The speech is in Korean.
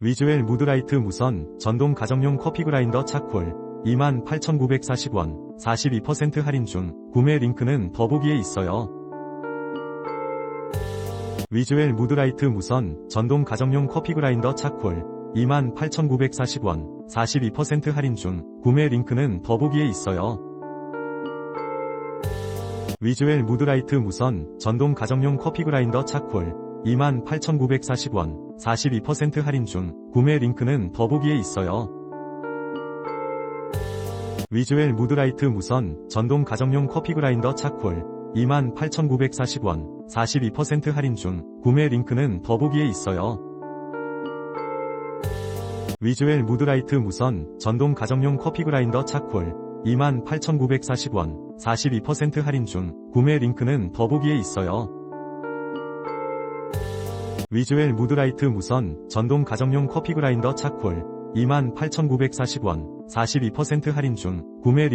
위즈웰 무드라이트 무선 전동 가정용 커피 그라인더 차콜 28,940원 42% 할인 중 구매 링크는 더보기에 있어요. 위즈웰 무드라이트 무선 전동 가정용 커피 그라인더 차콜 28,940원 42% 할인 중 구매 링크는 더보기에 있어요. 위즈웰 무드라이트 무선 전동 가정용 커피 그라인더 차콜 28,940원 42% 할인 중 구매 링크는 더보기에 있어요. 위즈웰 무드라이트 무선 전동 가정용 커피 그라인더 차콜 28,940원 42% 할인 중 구매 링크는 더보기에 있어요. 위즈웰 무드라이트 무선 전동 가정용 커피 그라인더 차콜 28,940원 42% 할인 중 구매 링크는 더보기에 있어요. 위즈웰 무드라이트 무선 전동 가정용 커피 그라인더 차콜 28,940원 42% 할인 중 구매 링